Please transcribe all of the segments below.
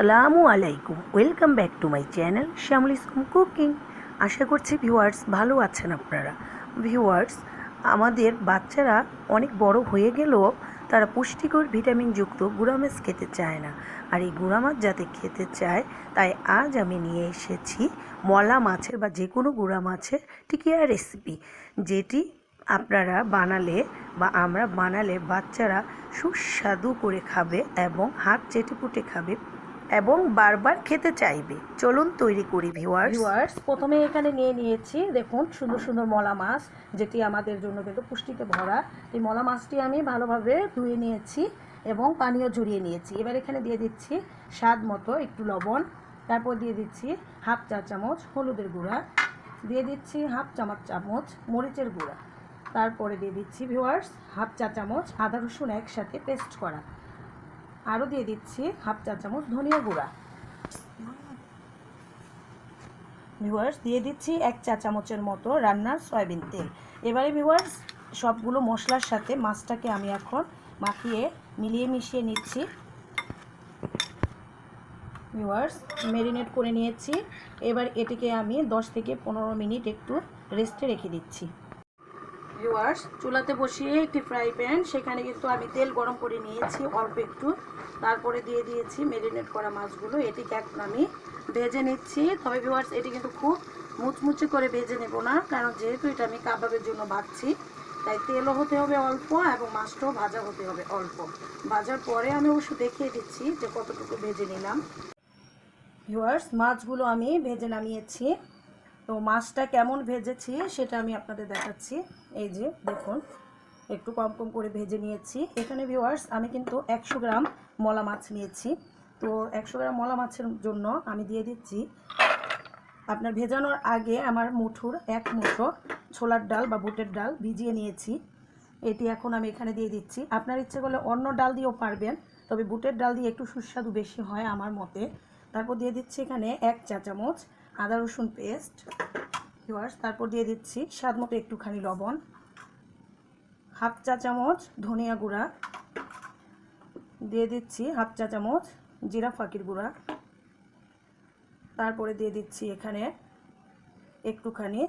আসসালামু আলাইকুম। Welcome back to my channel Shyamal cooking আশা করছি ভিউয়ার্স ভালো আছেন আপনারা। ভিউয়ার্স আমাদের বাচ্চারা অনেক বড় হয়ে গেলেও তারা পুষ্টিকর ভিটামিনযুক্ত গুঁড়া মাছ খেতে চায় না। আর এই গুঁড়া মাছ যাতে খেতে চায়, তাই আজ আমি নিয়ে এসেছি মলা মাছের বা যে কোনো গুঁড়া মাছের টিকিয়া রেসিপি যেটি আপনারা বানালে বা আমরা বানালে বাচ্চারা সুস্বাদু করে খাবে এবং হাত চেটে পুটে খাবে। এবং বারবার খেতে চাইবে। চলুন তৈরি করি ভিউয়ার্স ভিউয়ার্স প্রথমে এখানে নিয়ে নিয়েছি, দেখুন, সুন্দর সুন্দর মলা মাছ, যেটি আমাদের জন্য কিন্তু পুষ্টিতে ভরা। এই মলা মাছটি আমি ভালোভাবে ধুয়ে নিয়েছি এবং পানীয় ঝরিয়ে নিয়েছি। এবার এখানে দিয়ে দিচ্ছি স্বাদ মতো একটু লবণ। তারপর দিয়ে দিচ্ছি হাফ চা চামচ হলুদের গুঁড়া। দিয়ে দিচ্ছি হাফ চামচ চামচ মরিচের গুঁড়া। তারপরে দিয়ে দিচ্ছি ভিউয়ার্স হাফ চা চামচ আদা রসুন একসাথে পেস্ট করা। আরও দিয়ে দিচ্ছি হাফ চা চামচ ধনিয়া গুঁড়া। ভিউয়ার্স দিয়ে দিচ্ছি এক চা চামচের মতো রান্নার সয়াবিন তেল। এবারে ভিউয়ার্স সবগুলো মশলার সাথে মাছটাকে আমি এখন মাখিয়ে, মিলিয়ে মিশিয়ে নিচ্ছি। ভিউয়ার্স মেরিনেট করে নিয়েছি। এবার এটিকে আমি 10 থেকে পনেরো মিনিট একটু রেস্টে রেখে দিচ্ছি। ভিউয়ার্স চুলাতে বসিয়ে একটি ফ্রাই প্যান সেখানে কিন্তু আমি তেল গরম করে নিয়েছি অল্প একটু। তারপরে দিয়ে দিয়েছি মেরিনেট করা মাছগুলো, এটিকে এখন আমি ভেজে নিচ্ছি। তবে ভিউয়ার্স এটি কিন্তু খুব মুচমুচে করে ভেজে নেব না, কারণ যেহেতু এটা আমি কাবাবের জন্য ভাজছি, তাই তেলও হতে হবে অল্প এবং মাছটাও ভাজা হতে হবে অল্প। ভাজার পরে আমি অবশ্য দেখিয়ে দিচ্ছি যে কতটুকু ভেজে নিলাম। ভিউয়ার্স মাছগুলো আমি ভেজে নামিয়েছি। তো মাছটা কেমন ভেজেছি সেটা আমি আপনাদের দেখাচ্ছি। এই যে, দেখুন, একটু কম কম করে ভেজে নিয়েছি। এখানে ভিউয়ার্স আমি কিন্তু একশো গ্রাম মলা মাছ নিয়েছি। তো একশো গ্রাম মলা মাছের জন্য আমি দিয়ে দিচ্ছি আপনার ভেজানোর আগে আমার মুঠুর এক মুঠো ছোলার ডাল বা বুটের ডাল ভিজিয়ে নিয়েছি। এটি এখন আমি এখানে দিয়ে দিচ্ছি। আপনার ইচ্ছে করলে অন্য ডাল দিয়েও পারবেন, তবে বুটের ডাল দিয়ে একটু সুস্বাদু বেশি হয় আমার মতে। তারপর দিয়ে দিচ্ছি এখানে এক চা চামচ আদা রসুন পেস্ট ভিওয়ার্স তারপর দিয়ে দিচ্ছি স্বাদ মতো একটুখানি লবণ, হাফ চা চামচ ধনিয়া গুঁড়া, দিয়ে দিচ্ছি হাফ চা চামচ জিরা ফাঁকির গুঁড়া, তারপরে দিয়ে দিচ্ছি এখানে একটুখানি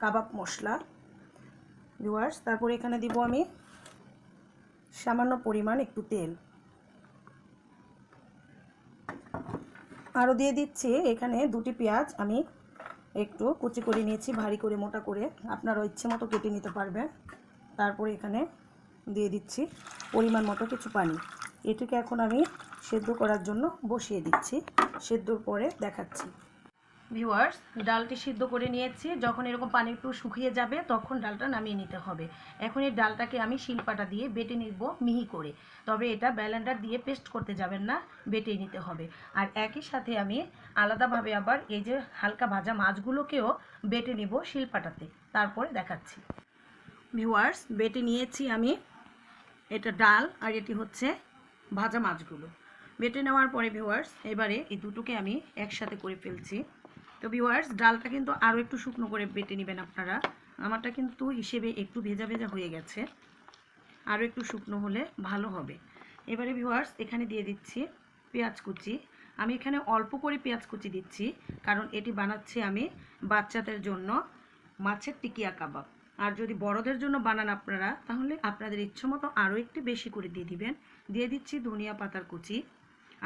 কাবাব মশলা ভিওয়ার্স তারপরে এখানে দিব আমি সামান্য পরিমাণ একটু তেল। আরও দিয়ে দিচ্ছি। এখানে দুটি পেঁয়াজ আমি একটু কুচি করে নিয়েছি, ভারী করে, মোটা করে। আপনারা ইচ্ছে মতো কেটে নিতে পারবেন। তারপরে এখানে দিয়ে দিচ্ছি পরিমাণ মতো কিছু পানি। এটিকে এখন আমি সেদ্ধ করার জন্য বসিয়ে দিচ্ছি। সেদ্ধর পরে দেখাচ্ছি। ভিউয়ার্স ডালটি সিদ্ধ করে নিয়েছি। যখন এরকম পানি একটু শুকিয়ে যাবে, তখন ডালটা নামিয়ে নিতে হবে। এখন এই ডালটাকে আমি শিলপাটা দিয়ে বেটে নিব মিহি করে। তবে এটা ব্যালেন্ডার দিয়ে পেস্ট করতে যাবেন না বেটে নিতে হবে। আর একই সাথে আমি আলাদাভাবে আবার এই যে হালকা ভাজা মাছগুলোকেও বেটে নিব শিলপাটাতে। তারপরে দেখাচ্ছি। ভিউয়ার্স বেটে নিয়েছি আমি এটা ডাল আর এটি হচ্ছে ভাজা মাছগুলো। বেটে নেওয়ার পরে ভিউয়ার্স এবারে এই দুটোকে আমি একসাথে করে ফেলছি। তো ভিওয়ার্স ডালটা কিন্তু আরও একটু শুকনো করে বেটে নেবেন আপনারা। আমারটা কিন্তু হিসেবে একটু ভেজা ভেজা হয়ে গেছে। আরও একটু শুকনো হলে ভালো হবে। এবারে ভিউয়ার্স এখানে দিয়ে দিচ্ছি পেঁয়াজ কুচি। আমি এখানে অল্প করে পেঁয়াজ কুচি দিচ্ছি, কারণ এটি বানাচ্ছি আমি বাচ্চাদের জন্য মাছের টিকিয়া কাবাব। আর যদি বড়দের জন্য বানান আপনারা, তাহলে আপনাদের ইচ্ছে মতো আরও একটু বেশি করে দিয়ে দিবেন। দিয়ে দিচ্ছি ধনিয়া পাতার কুচি।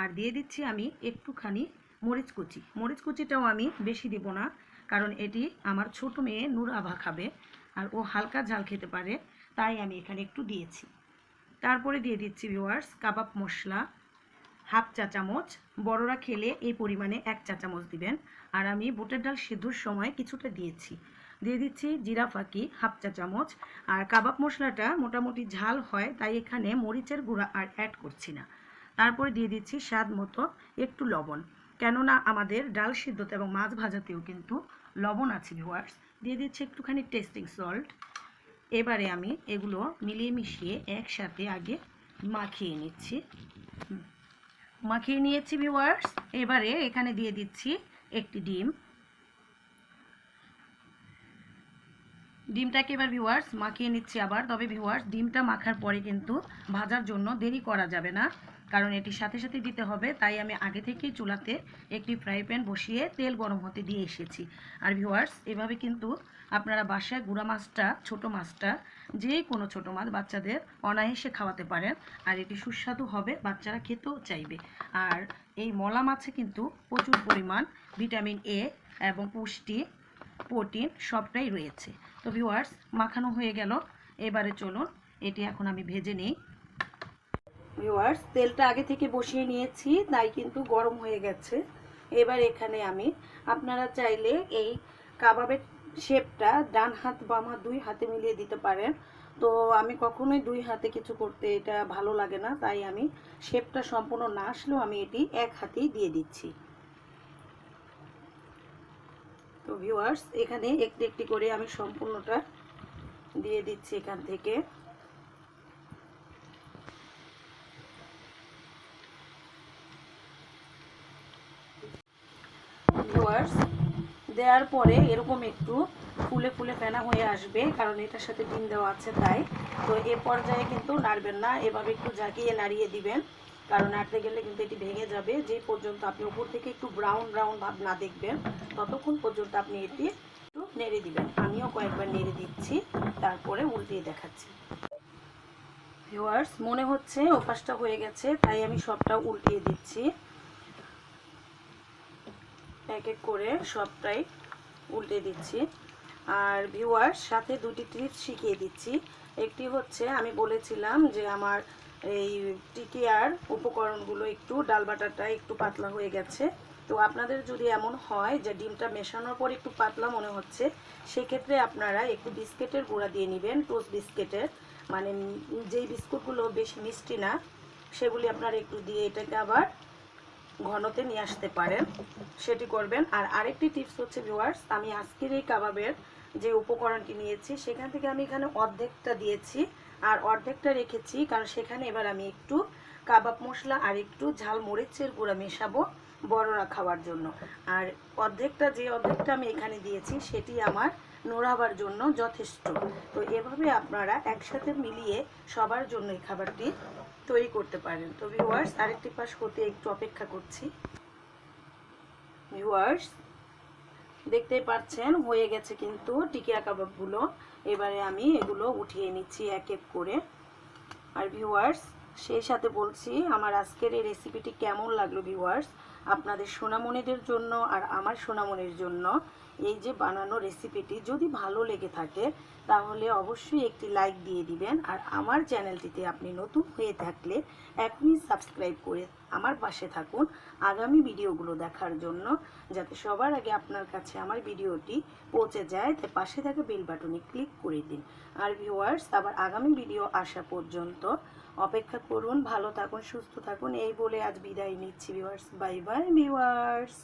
আর দিয়ে দিচ্ছি আমি একটুখানি মরিচ কুচি। মরিচ কুচিটাও আমি বেশি দিব না, কারণ এটি আমার ছোট মেয়ে নূর আভা খাবে আর ও হালকা ঝাল খেতে পারে, তাই আমি এখানে একটু দিয়েছি। তারপরে দিয়ে দিচ্ছি ভিওয়ার্স কাবাব মশলা, হাফ চা চামচ। বড়রা খেলে এই পরিমাণে এক চা চামচ দিবেন। আর আমি বুটের ডাল সিদ্ধুর সময় কিছুটা দিয়েছি। দিয়ে দিচ্ছি জিরা ফাঁকি, হাফ চা চামচ। আর কাবাব মশলাটা মোটামুটি ঝাল হয়, তাই এখানে মরিচের গুঁড়া আর অ্যাড করছি না। তারপরে দিয়ে দিচ্ছি স্বাদ মতো একটু লবণ। কেননা আমাদের ডাল সিদ্ধতে এবং মাছ ভাজাতেও কিন্তু লবণ আছে ভিওয়ার্স দিয়ে দিচ্ছি একটুখানি টেস্টিং সল্ট এবারে আমি এগুলো মিলিয়ে মিশিয়ে একসাথে আগে মাখিয়ে নিচ্ছি। মাখিয়ে নিয়েছি ভিওয়ার্স এবারে এখানে দিয়ে দিচ্ছি একটি ডিম। ডিমটাকে এবার ভিউয়ার্স মাখিয়ে নিচ্ছি আবার। তবে ভিউয়ার্স ডিমটা মাখার পরে কিন্তু ভাজার জন্য দেরি করা যাবে না। কারণ এটির সাথে সাথে দিতে হবে, তাই আমি আগে থেকেই চুলাতে একটি ফ্রাই প্যান বসিয়ে তেল গরম হতে দিয়ে এসেছি। আর ভিউয়ার্স এভাবে কিন্তু আপনারা বাসায় গুঁড়া মাছটা, ছোট মাছটা যে কোনো ছোট মাছ বাচ্চাদের অনায়াসে খাওয়াতে পারেন। আর এটি সুস্বাদু হবে, বাচ্চারা খেতেও চাইবে। আর এই মলা মাছে কিন্তু প্রচুর পরিমাণ ভিটামিন এ এবং পুষ্টি প্রোটিন সবটাই রয়েছে। তো ভিওয়ার্স মাখানো হয়ে গেল। এবারে চলুন, এটি এখন আমি ভেজে নিই। ভিউয়ার্স তেলটা আগে থেকে বসিয়ে নিয়েছি, তাই কিন্তু গরম হয়ে গেছে। এবার এখানে আমি আপনারা চাইলে এই কাবাবের শেপটা ডান হাত, বাম হাত, দুই হাতে মিলিয়ে দিতে পারেন। তো আমি কখনোই দুই হাতে কিছু করতে এটা ভালো লাগে না, তাই আমি শেপটা সম্পূর্ণ না আসলেও আমি এটি এক হাতেই দিয়ে দিচ্ছি। তো ভিউয়ার্স এখানে একটি একটি করে আমি সম্পূর্ণটা দিয়ে দিচ্ছি এখান থেকে ভিউয়ার্স দেওয়ার পরে এরকম একটু ফুলে ফুলে ফেনা হয়ে আসবে, কারণ এটার সাথে ডিম দেওয়া আছে তাই। তো এ পর্যায়ে কিন্তু নাড়বেন না, এভাবে একটু ঝাঁকিয়ে নাড়িয়ে দিবেন, কারণ নাড়তে গেলে কিন্তু এটি ভেঙে যাবে। যে পর্যন্ত আপনি উপর থেকে একটু ব্রাউন ব্রাউন ভাব না দেখবেন, ততক্ষণ পর্যন্ত আপনি এটি একটু নেড়ে দিবেন। আমিও কয়েকবার নেড়ে দিচ্ছি, তারপরে উল্টিয়ে দেখাচ্ছি। ভিউয়ার্স, মনে হচ্ছে ওপাশটা হয়ে গেছে, তাই আমি সবটা উল্টিয়ে দিচ্ছি। এক এক করে সবটাই উল্টে দিচ্ছি। আর ভিউয়ার সাথে দুটি টিপস শিখিয়ে দিচ্ছি। একটি হচ্ছে, আমি বলেছিলাম যে আমার এই টিকিয়ার উপকরণগুলো একটু ডাল বাটাটা একটু পাতলা হয়ে গেছে। তো আপনাদের যদি এমন হয় যে ডিমটা মেশানোর পর একটু পাতলা মনে হচ্ছে, সেক্ষেত্রে আপনারা একটু বিস্কেটের গুঁড়া দিয়ে নেবেন টোস্ট বিস্কেটের। মানে যেই বিস্কুটগুলো বেশি মিষ্টি না, সেগুলি আপনারা একটু দিয়ে এটাকে আবার ঘনতে নিয়ে আসতে পারেন, সেটি করবেন। আর আরেকটি টিপস হচ্ছে ভিউয়ার্স আমি আজকের এই কাবাবের যে উপকরণটি নিয়েছি, সেখান থেকে আমি এখানে অর্ধেকটা দিয়েছি আর অর্ধেকটা রেখেছি, কারণ সেখানে এবার আমি একটু কাবাব মশলা আর একটু ঝাল মরিচের গুঁড়া মেশাবো বড়রা খাওয়ার জন্য। আর অর্ধেকটা যে অর্ধেকটা আমি এখানে দিয়েছি, সেটি আমার নোড়াবার জন্য যথেষ্ট। তো এভাবে আপনারা একসাথে মিলিয়ে সবার জন্য এই খাবারটি তৈরি করতে পারেন। তো ভিউয়ার্স আরেকটি পাশ হতে একটু অপেক্ষা করছি। ভিউয়ার্স দেখতেই পাচ্ছেন, হয়ে গেছে কিন্তু টিকিয়া কাবাবগুলো। এবারে আমি এগুলো উঠিয়ে নিচ্ছি এক এক করে। আর ভিউয়ার্স সেই সাথে বলছি, আমার আজকের এই রেসিপিটি কেমন লাগল ভিউয়ার্স আপনাদের সোনামণিদের জন্য আর আমার সোনামণির জন্য এই যে বানানো রেসিপিটি যদি ভালো লেগে থাকে, তাহলে অবশ্যই একটি লাইক দিয়ে দিবেন। আর আমার চ্যানেলটিতে আপনি নতুন হয়ে থাকলে এখনই সাবস্ক্রাইব করে আমার পাশে থাকুন আগামী ভিডিওগুলো দেখার জন্য, যাতে সবার আগে আপনার কাছে আমার ভিডিওটি পৌঁছে যায়। তাই পাশে থাকা বেল বাটনে ক্লিক করে দিন। আর ভিউয়ার্স আবার আগামী ভিডিও আসা পর্যন্ত অপেক্ষা করুন, ভালো থাকুন, সুস্থ থাকুন। এই বলে আজ বিদায় নিচ্ছি ভিউয়ার্স বাই বাই ভিউয়ার্স